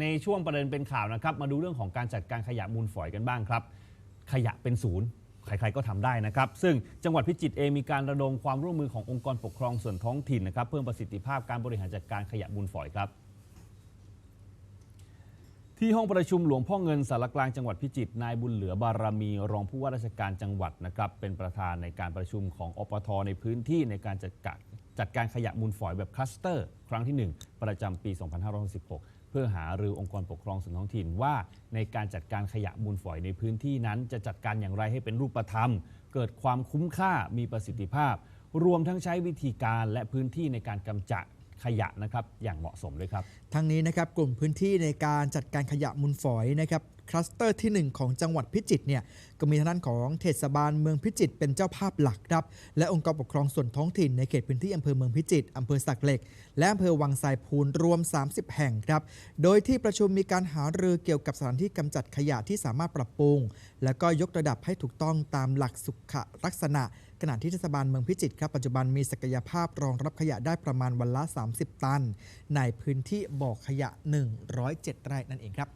ในช่วงประเด็นเป็นข่าวนะครับ มาดูเรื่องของการจัดการขยะมูลฝอยกันบ้างครับ ขยะเป็นศูนย์ใครๆก็ทำได้นะครับ ซึ่งจังหวัดพิจิตรเองมีการระดมความร่วมมือขององค์กรปกครองส่วนท้องถิ่นนะครับเพิ่มประสิทธิภาพการบริหารจัดการขยะมูลฝอยครับ ที่ห้องประชุมหลวงพ่อเงินสารกลางจังหวัดพิจิตรนายบุญเหลือบารมี รองผู้ว่าราชการจังหวัดนะครับเป็นประธานในการประชุมของอปทในพื้นที่ในการจัดการ จัดการขยะมูลฝอยแบบคลัสเตอร์ ครั้งที่ 1 ประจำปี 2566 เพื่อหารือองค์กรปกครองส่วนท้องถิ่นว่าในการจัดการขยะมูลฝอยในพื้นที่นั้น จะจัดการอย่างไรให้เป็นรูปธรรม เกิดความคุ้มค่ามีประสิทธิภาพ รวมทั้งใช้วิธีการและพื้นที่ในการกำจัดขยะนะครับอย่างเหมาะสมด้วยครับ ทั้งนี้นะครับกลุ่มพื้นที่ในการจัดการขยะมูลฝอยนะครับ คลัสเตอร์ที่ 1 ของจังหวัดพิจิตรเนี่ยก็มีทางด้านของเทศบาลเมืองพิจิตรเป็นเจ้าภาพหลักครับ และองค์กรปกครองส่วนท้องถิ่นในเขตพื้นที่อำเภอเมืองพิจิตรอำเภอสักเหล็ก และอำเภอวังไซพูนรวม 30 แห่งครับ โดยที่ประชุมมีการหารือเกี่ยวกับสถานที่กำจัดขยะที่สามารถปรับปรุง และก็ยกระดับให้ถูกต้องตามหลักสุขลักษณะขณะที่เทศบาลเมืองพิจิตรครับปัจจุบันมีศักยภาพรองรับขยะได้ประมาณวันละ 30 ตัน ในพื้นที่บ่อขยะ 107 ไร่นั่นเองครับ